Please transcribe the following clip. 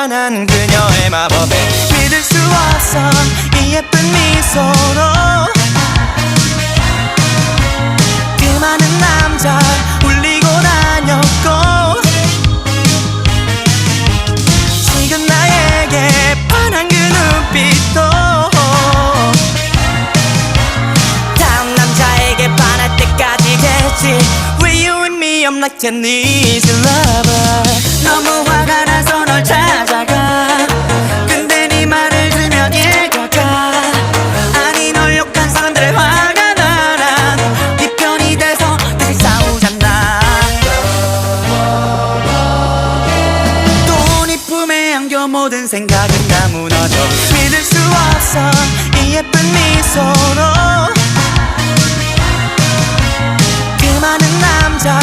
미안한 그녀의 마법에 믿을 수 없어. 이 예쁜 미소로. 그 많은 남자 울리고 다녔고. 지금 나에게 반한 그 눈빛도. 다음 남자에게 반할 때까지겠지. Will you and me I'm like an easy lover 안겨 모든 생각은 다 무너져 믿을 수 없어 이 예쁜 미소로. 그 많은 남자